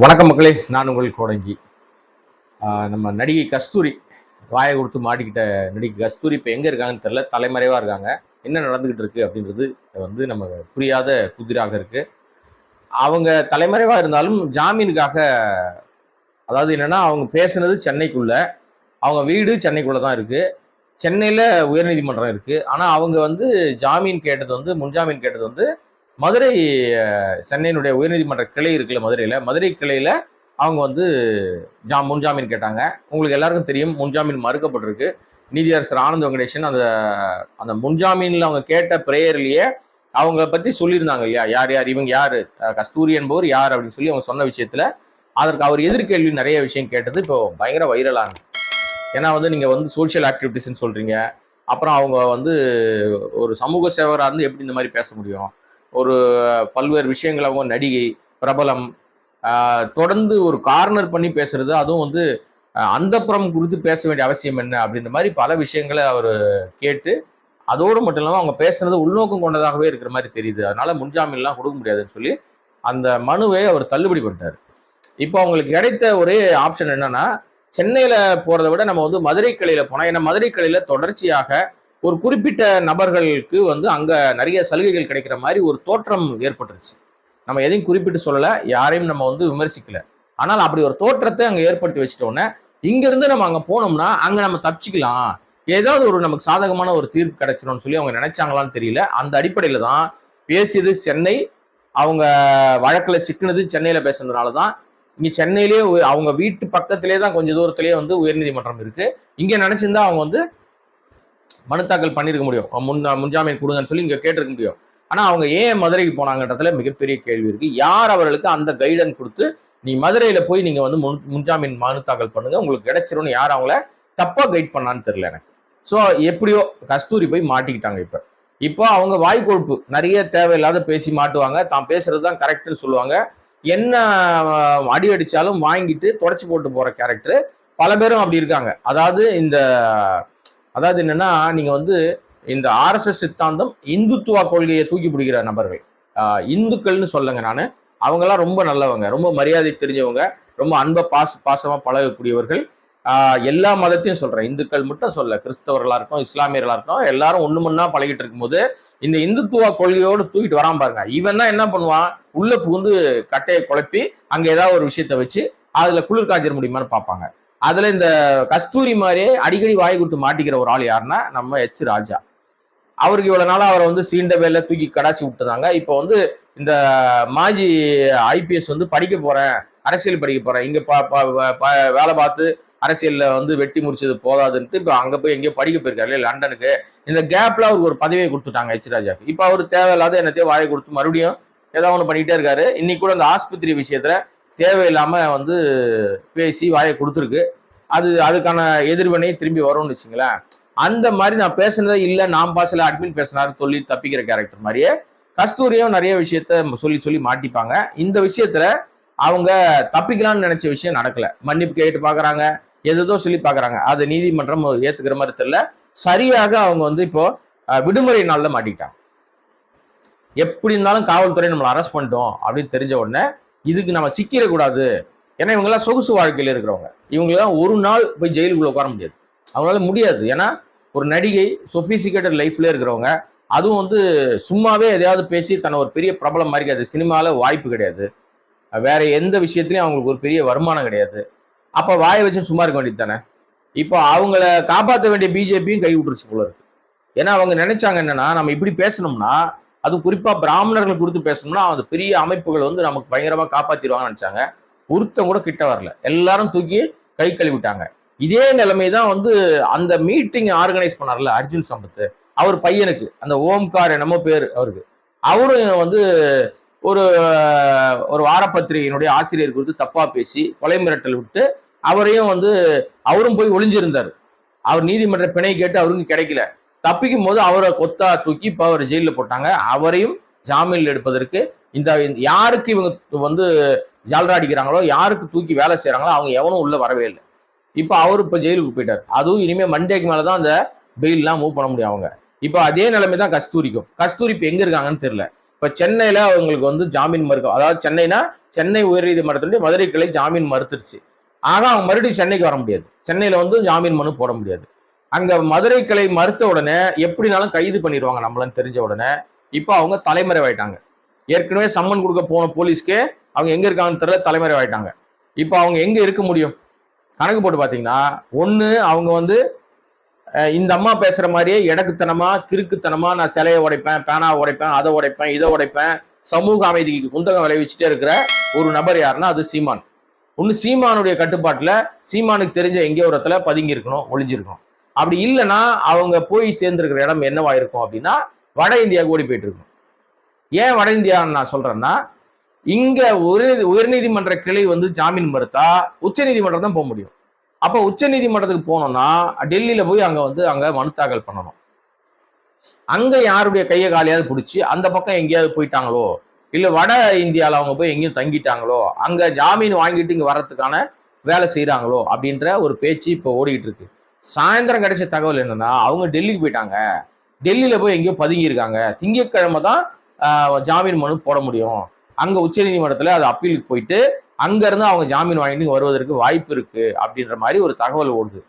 வணக்கம் மக்களே நான் உங்கள் கோடங்கி. நம்ம நடிகை கஸ்தூரி வாயை கொடுத்து மாட்டிக்கிட்ட நடிகை கஸ்தூரி இப்போ எங்கே இருக்காங்கன்னு தெரில தலைமறைவாக இருக்காங்க. என்ன நடந்துக்கிட்டு இருக்கு அப்படின்றது வந்து நம்ம புரியாத புதிராக இருக்கு. அவங்க தலைமறைவாக இருந்தாலும் ஜாமீனுக்காக அதாவது என்னன்னா அவங்க பேசுனது சென்னைக்குள்ள அவங்க வீடு சென்னைக்குள்ளே தான் இருக்குது சென்னையில் உயர்நீதிமன்றம் இருக்குது ஆனால் அவங்க வந்து ஜாமீன் கேட்டது வந்து முன்ஜாமீன் கேட்டது வந்து மதுரை சென்னையினுடைய உயர்நீதிமன்ற கிளை இருக்குல்ல மதுரையில் மதுரை கிளையில் அவங்க வந்து ஜா முன்ஜாமீன் கேட்டாங்க. உங்களுக்கு எல்லாருக்கும் தெரியும் முன்ஜாமீன் மறுக்கப்பட்டிருக்கு. நீதியரசர் ஆனந்த் வெங்கடேஷன் அந்த அந்த முன்ஜாமீனில் அவங்க கேட்ட பிரேயர்லேயே அவங்கள பற்றி சொல்லியிருந்தாங்க இல்லையா? யார் யார்? இவங்க யார்? கஸ்தூரி என்பவர் யார்? அப்படின்னு சொல்லி அவங்க சொன்ன விஷயத்தில் அதற்கு அவர் எதிர்கேள்வி நிறைய விஷயம் கேட்டது இப்போ பயங்கர வைரலான ஏன்னா வந்து நீங்கள் வந்து சோஷியல் ஆக்டிவிட்டிஸ்ன்னு சொல்கிறீங்க அப்புறம் அவங்க வந்து ஒரு சமூக சேவராக இருந்து எப்படி இந்த மாதிரி பேச முடியும்? ஒரு பல்வேறு விஷயங்கள் அவங்க நடிகை பிரபலம் தொடர்ந்து ஒரு கார்னர் பண்ணி பேசுறது அதுவும் வந்து அந்த குறித்து பேச வேண்டிய அவசியம் என்ன அப்படின்ற மாதிரி பல விஷயங்களை அவர் கேட்டு அதோடு மட்டும் இல்லாமல் அவங்க பேசுனது உள்நோக்கம் கொண்டதாகவே இருக்கிற மாதிரி தெரியுது. அதனால முன்ஜாமீன்லாம் கொடுக்க முடியாதுன்னு சொல்லி அந்த மனுவை அவர் தள்ளுபடி பண்ணிட்டார். இப்போ அவங்களுக்கு கிடைத்த ஒரே ஆப்ஷன் என்னன்னா சென்னையில போறதை விட நம்ம வந்து மதுரை கிளையில போனா ஏன்னா மதுரை கிளையில தொடர்ச்சியாக ஒரு குறிப்பிட்ட நபர்களுக்கு வந்து அங்கே நிறைய சலுகைகள் கிடைக்கிற மாதிரி ஒரு தோற்றம் ஏற்பட்டுருச்சு. நம்ம எதையும் குறிப்பிட்டு சொல்லலை யாரையும் நம்ம வந்து விமர்சிக்கல. ஆனால் அப்படி ஒரு தோற்றத்தை அங்கே ஏற்படுத்தி வச்சிட்டோன்னே இங்கேருந்து நம்ம அங்கே போனோம்னா அங்கே நம்ம தப்பிச்சுக்கலாம். ஏதாவது ஒரு நமக்கு சாதகமான ஒரு தீர்ப்பு கிடைச்சிடும்னு சொல்லி அவங்க நினைச்சாங்களான்னு தெரியல. அந்த அடிப்படையில் தான் பேசியது சென்னை அவங்க வழக்கில் சிக்கினது சென்னையில் பேசுனதுனால தான். இங்கே சென்னையிலேயே அவங்க வீட்டு பக்கத்திலே தான் கொஞ்சம் தூரத்திலேயே வந்து உயர்நீதிமன்றம் இருக்குது இங்கே நினச்சிருந்தா அவங்க வந்து மனு தாக்கல் பண்ணியிருக்க முடியும் முன் முன்ஜாமீன் கொடுங்கன்னு சொல்லி இங்கே கேட்டிருக்க முடியும். ஆனால் அவங்க ஏன் மதுரைக்கு போனாங்கன்றதுல மிகப்பெரிய கேள்வி இருக்கு. யார் அவர்களுக்கு அந்த கைடன் கொடுத்து நீ மதுரையில் போய் நீங்கள் வந்து முன் முன்ஜாமீன் மனு தாக்கல் பண்ணுங்க உங்களுக்கு கிடைச்சிரும்னு யார் அவங்கள தப்பாக கைட் பண்ணான்னு தெரியல எனக்கு. ஸோ எப்படியோ கஸ்தூரி போய் மாட்டிக்கிட்டாங்க இப்போ. இப்போ அவங்க வாய் கொழுப்பு நிறைய தேவையில்லாத பேசி மாட்டுவாங்க. தான் பேசுறது தான் கரெக்டுன்னு சொல்லுவாங்க. என்ன அடி அடித்தாலும் வாங்கிட்டு தொடச்சி போட்டு போகிற கேரக்டர் பல பேரும் அப்படி இருக்காங்க. அதாவது இந்த அதாவது என்னன்னா நீங்க வந்து இந்த ஆர்எஸ்எஸ் சித்தாந்தம் இந்துத்துவ கொள்கையை தூக்கி பிடிக்கிற நபர்கள். இந்துக்கள்னு சொல்லுங்க நான். அவங்கெல்லாம் ரொம்ப நல்லவங்க ரொம்ப மரியாதை தெரிஞ்சவங்க ரொம்ப அன்பை பாச பாசமாக பழகக்கூடியவர்கள். எல்லா மதத்தையும் சொல்கிறேன் இந்துக்கள் மட்டும் சொல்ல கிறிஸ்தவர்களாக இருக்கட்டும் இஸ்லாமியர்களாக இருக்கட்டும் எல்லாரும் ஒன்று மண்ணா பழகிட்டு இருக்கும்போது இந்த இந்துத்துவ கொள்கையோடு தூக்கிட்டு வராம பாருங்க. இவன் தான் என்ன பண்ணுவான்? உள்ள புகுந்து கட்டையை குழப்பி அங்கே ஏதாவது ஒரு விஷயத்த வச்சு அதில் குளிர் காய்ச்சல் முடியுமான்னு பார்ப்பாங்க. அதுல இந்த கஸ்தூரி மாதிரியே அடிக்கடி வாய் கொடுத்து மாட்டிக்கிற ஒரு ஆள் யாருன்னா நம்ம எச் ராஜா. அவருக்கு இவ்வளவு நாளா அவரை வந்து சீண்ட வேலை தூக்கி கடாச்சி விட்டுருந்தாங்க இப்போ வந்து இந்த மாஜி ஐபிஎஸ் வந்து படிக்க போறேன் அரசியல் படிக்க போறேன். இங்க வேலை பார்த்து அரசியல்ல வந்து வெட்டி முடிச்சது போதாதுன்ட்டு இப்போ அங்க போய் எங்கேயோ படிக்க போயிருக்காரு இல்லையா லண்டனுக்கு. இந்த கேப்ல அவருக்கு ஒரு பதவியை கொடுத்துட்டாங்க எச் ராஜாக்கு இப்போ அவர் தேவையில்லாத என்னத்தையோ வாயை கொடுத்து மறுபடியும் ஏதாவது ஒன்று பண்ணிக்கிட்டே இருக்காரு. இன்னைக்கு கூட இந்த ஆஸ்பத்திரி விஷயத்துல தேவையில்லாமல் வந்து பேசி வாயை கொடுத்துருக்கு. அது அதுக்கான எதிர்வினை திரும்பி வரும்னு வச்சுங்களேன். அந்த மாதிரி நான் பேசுனதே இல்லை. நான் பாசல அட்மின் பேசினாரு சொல்லி தப்பிக்கிற கேரக்டர் மாதிரியே கஸ்தூரியும் நிறைய விஷயத்த சொல்லி சொல்லி மாட்டிப்பாங்க. இந்த விஷயத்துல அவங்க தப்பிக்கலாம்னு நினைச்ச விஷயம் நடக்கல. மன்னிப்பு கேட்டு பாக்குறாங்க. எதோ சொல்லி பாக்குறாங்க. அதை நீதிமன்றம் ஏத்துக்கிற மாதிரி தெரியல. சரியாக அவங்க வந்து இப்போ விடுமுறை நாள்ல மாட்டிக்கிட்டாங்க. எப்படி இருந்தாலும் காவல்துறை நம்மளை அரெஸ்ட் பண்ணிட்டோம் அப்படின்னு தெரிஞ்ச உடனே இதுக்கு நம்ம சிக்கிடக்கூடாது ஏன்னா இவங்கெல்லாம் சொகுசு வாழ்க்கையில இருக்கிறவங்க. இவங்கெல்லாம் ஒரு நாள் போய் ஜெயிலுக்குள்ளே உட்கார முடியாது. அவங்களால முடியாது. ஏன்னா ஒரு நடிகை சொஃபிசிகேட்டட் லைஃப்ல இருக்கிறவங்க அதுவும் வந்து சும்மாவே எதையாவது பேசி தன்னை ஒரு பெரிய பிரபலம் மாதிரி கிடையாது. சினிமாவில் வாய்ப்பு கிடையாது. வேற எந்த விஷயத்துலையும் அவங்களுக்கு ஒரு பெரிய வருமானம் கிடையாது. அப்போ வாயை வச்சு சும்மா இருக்க வேண்டியது தானே? இப்போ அவங்கள காப்பாற்ற வேண்டிய பிஜேபியும் கை விட்டுருச்சு போல இருக்கு. ஏன்னா அவங்க நினைச்சாங்க என்னன்னா நம்ம இப்படி பேசணும்னா அதுவும் குறிப்பாக பிராமணர்கள் குறித்து பேசணும்னா அந்த பெரிய அமைப்புகள் வந்து நமக்கு பயங்கரமாக காப்பாற்றிடுவாங்கன்னு நினச்சாங்க. ஒருத்தம் கூட கிட்ட வரல. எல்லாரும் தூக்கி கை கழுவிட்டாங்க. இதே நிலைமை தான் வந்து அந்த மீட்டிங் ஆர்கனைஸ் பண்ணார்ல அர்ஜுன் சம்பத் அவர் பையனுக்கு. அந்த ஓம்கார் என்னமோ பேர் அவருக்கு. அவரும் வந்து ஒரு ஒரு வாரப்பத்திரிகையினுடைய ஆசிரியர் குறித்து தப்பா பேசி கொலை மிரட்டல் விட்டு அவரையும் வந்து அவரும் போய் ஒளிஞ்சிருந்தார். அவர் நீதிமன்ற பிணை கேட்டு அவருக்கு கிடைக்கல. தப்பிக்கும் போது அவரை கொத்தா தூக்கி இப்போ அவர் ஜெயிலில் போட்டாங்க. அவரையும் ஜாமீனில் எடுப்பதற்கு இந்த யாருக்கு இவங்க வந்து ஜால்ரா அடிக்கிறாங்களோ யாருக்கு தூக்கி வேலை செய்கிறாங்களோ அவங்க எவனும் உள்ள வரவே இல்லை. இப்போ அவர் இப்போ ஜெயிலுக்கு போயிட்டார். அதுவும் இனிமே மண்டேக்கு மேலே தான் அந்த பெயில்லாம் மூவ் பண்ண முடியும் அவங்க. இப்போ அதே நிலைமை தான் கஸ்தூரிக்கும். கஸ்தூரி இப்போ எங்க இருக்காங்கன்னு தெரியல. இப்ப சென்னையில அவங்களுக்கு வந்து ஜாமீன் மறுக்க அதாவது சென்னைனா சென்னை உயர்நீதிமன்றத்துடைய மதுரை கிளை ஜாமீன் மறுத்துருச்சு. ஆக அவங்க மறுபடியும் சென்னைக்கு வர முடியாது. சென்னையில வந்து ஜாமீன் மனு போட முடியாது. அங்க மதுரை கிளை மறுத்த உடனே எப்படினாலும் கைது பண்ணிடுவாங்க நம்மளன்னு தெரிஞ்ச உடனே. இப்போ அவங்க தலைமறைவாயிட்டாங்க. ஏற்கனவே சம்மன் கொடுக்க போன போலீஸ்க்கே அவங்க எங்க இருக்காங்கன்னு தெரியல தலைமறைவாயிட்டாங்க. இப்போ அவங்க எங்க இருக்க முடியும்? கணக்கு போட்டு பார்த்தீங்கன்னா ஒன்று அவங்க வந்து இந்த அம்மா பேசுற மாதிரியே இடக்குத்தனமா கிறுக்குத்தனமா நான் சிலையை உடைப்பேன் பேனா உடைப்பேன் அதை உடைப்பேன் இதை உடைப்பேன் சமூக அமைதிக்கு குந்தகம் விளைவிச்சுட்டே இருக்கிற ஒரு நபர் யாருன்னா அது சீமான். ஒன்று சீமானுடைய கட்டுப்பாட்டில் சீமானுக்கு தெரிஞ்ச எங்கேயோ ஒரு இடத்துல பதுங்கி இருக்கணும் ஒளிஞ்சிருக்கணும். அப்படி இல்லைன்னா அவங்க போய் சேர்ந்துருக்கிற இடம் என்னவா இருக்கும் அப்படின்னா வட இந்தியாவுக்கு ஓடி போயிட்டு இருக்கும் ஏன் வட இந்தியான்னு நான் சொல்றேன்னா இங்க உயர்நீதி உயர்நீதிமன்ற கிளை வந்து ஜாமீன் மறுத்தா உச்ச நீதிமன்றம் தான் போக முடியும். அப்ப உச்ச நீதிமன்றத்துக்கு போனோம்னா டெல்லியில போய் அங்க வந்து அங்க மனு தாக்கல் பண்ணணும். அங்க யாருடைய கையை காலையாவது பிடிச்சி அந்த பக்கம் எங்கேயாவது போயிட்டாங்களோ இல்ல வட இந்தியாவில் அவங்க போய் எங்கேயும் தங்கிட்டாங்களோ அங்க ஜாமீன் வாங்கிட்டு இங்க வர்றதுக்கான வேலை செய்யறாங்களோ அப்படின்ற ஒரு பேச்சு இப்போ ஓடிக்கிட்டு இருக்கு. சாயந்தரம் கிடைச்ச தகவல் என்னன்னா அவங்க டெல்லிக்கு போயிட்டாங்க. டெல்லியில போய் எங்கேயோ பதுங்கி இருக்காங்க. திங்கட்கிழமை தான் ஜாமீன் மனு போட முடியும். அங்க உச்சநீதிமன்றத்துல அது அப்பீலுக்கு போயிட்டு அங்க இருந்து அவங்க ஜாமீன் வாங்கிட்டு வருவதற்கு வாய்ப்பு இருக்கு அப்படின்ற மாதிரி ஒரு தகவல் ஓடுது.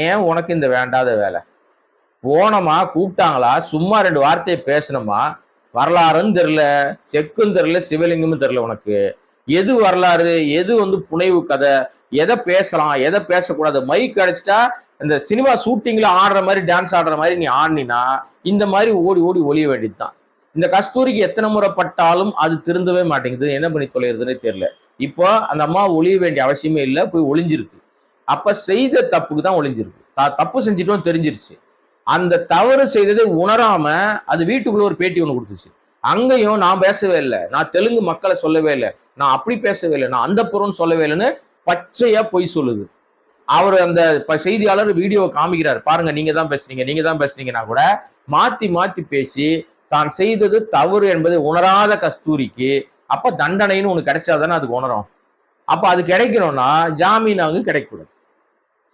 ஏன் உனக்கு இந்த வேண்டாத வேலை? போனோமா? கூப்பிட்டாங்களா? சும்மா ரெண்டு வார்த்தையை பேசணுமா வரலாறுன்னு தெரில செக்கும் தெரில சிவலிங்கமும் தெரில உனக்கு. எது வரலாறு? எது வந்து புனைவு கதை? எதை பேசலாம்? எதை பேசக்கூடாது? மைக் அடிச்சிட்டா இந்த சினிமா ஷூட்டிங்ல ஆடுற மாதிரி டான்ஸ் ஆடுற மாதிரி நீ ஆடினா இந்த மாதிரி ஓடி ஓடி ஒளிய வேண்டியதுதான். இந்த கஸ்தூரிக்கு எத்தனை முறை பட்டாலும் அது திருந்தவே மாட்டேங்குது. என்ன பண்ணி தொலைகிறதுனே தெரியல. இப்போ அந்த அம்மா ஒளிய வேண்டிய அவசியமே இல்லை. போய் ஒளிஞ்சிருக்கு. அப்ப செய்த தப்புக்கு தான் ஒளிஞ்சிருக்கு. தப்பு செஞ்சிட்டோம் தெரிஞ்சிருச்சு. அந்த தவறு செய்ததை உணராம அது வீட்டுக்குள்ள ஒரு பேட்டி ஒன்று கொடுத்துச்சு. அங்கேயும் நான் பேசவே இல்லை. நான் தெலுங்கு மக்களை சொல்லவே இல்லை. நான் அப்படி பேசவே இல்லை. நான் அந்த புறம்னு சொல்லவே இல்லைன்னு பச்சையா பொய் சொல்லுது. அவர் அந்த செய்தியாளர் வீடியோவை காமிக்கிறார். பாருங்க நீங்க தான் பேசுறீங்க நீங்க தான் பேசுறீங்கன்னா கூட மாத்தி மாத்தி பேசி தான் செய்தது தவறு என்பதை உணராத கஸ்தூரிக்கு அப்ப தண்டனைன்னு ஒண்ணு கிடைச்சாதானே அதுக்கு உணரும். அப்ப அது கிடைக்கணும்னா ஜாமீன் அங்கு கிடைக்கக்கூடாது.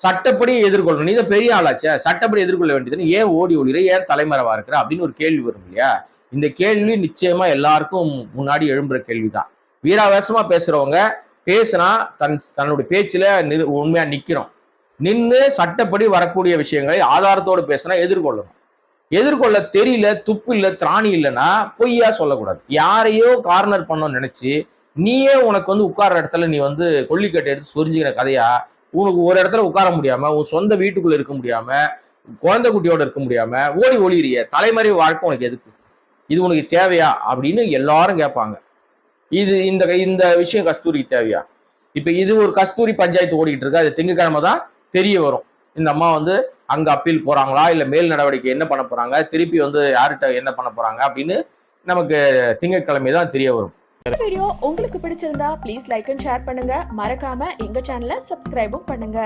சட்டப்படி எதிர்கொள்ளணும். நீ தான் பெரிய ஆளாச்சே சட்டப்படி எதிர்கொள்ள வேண்டியதுன்னு ஏன் ஓடி ஒளிர ஏன் தலைமறைவா இருக்கிற அப்படின்னு ஒரு கேள்வி வரும் இல்லையா? இந்த கேள்வி நிச்சயமா எல்லாருக்கும் முன்னாடி எழும்புற கேள்விதான். வீராவேசமா பேசுறவங்க பேசினா தன் தன்னுடைய பேச்சில் நிறு உண்மையாக நிற்கிறோம் நின்று சட்டப்படி வரக்கூடிய விஷயங்களை ஆதாரத்தோடு பேசினா எதிர்கொள்ளணும் எதிர்கொள்ள தெரியல துப்பு இல்லை திராணி இல்லைன்னா பொய்யா சொல்லக்கூடாது. யாரையோ கார்னர் பண்ணணும்னு நினைச்சு நீயே உனக்கு வந்து உட்கார்ற இடத்துல நீ வந்து கொல்லிக்கட்டை எடுத்து சொரிஞ்சுக்கிற கதையா? உனக்கு ஒரு இடத்துல உட்கார முடியாம உன் சொந்த வீட்டுக்குள்ள இருக்க முடியாம குழந்தை குட்டியோட இருக்க முடியாம ஓடி ஒளிறிய தலைமறை வாழ்க்கை உனக்கு எதுக்கு? இது உனக்கு தேவையா? அப்படின்னு எல்லாரும் கேட்பாங்க. இது இந்த இந்த விஷயம் கஸ்தூரிக்கு தேவையா? இப்போ இது ஒரு கஸ்தூரி பஞ்சாயத்து ஓடிட்டு இருக்கு. அது திங்கக்கிழமை தான் தெரிய வரும். இந்த அம்மா வந்து அங்க அப்பீல் போறாங்களா? இல்ல மேல் நடவடிக்கை என்ன பண்ண போறாங்க? திருப்பி வந்து யார்கிட்ட என்ன பண்ண போறாங்க? அப்படின்னு நமக்கு திங்கட்கிழமை தான் தெரிய வரும். வீடியோ உங்களுக்கு பிடிச்சிருந்தா ப்ளீஸ் லைக் அண்ட் ஷேர் பண்ணுங்க. மறக்காம எங்க சேனலை சப்ஸ்கிரைபும் பண்ணுங்க.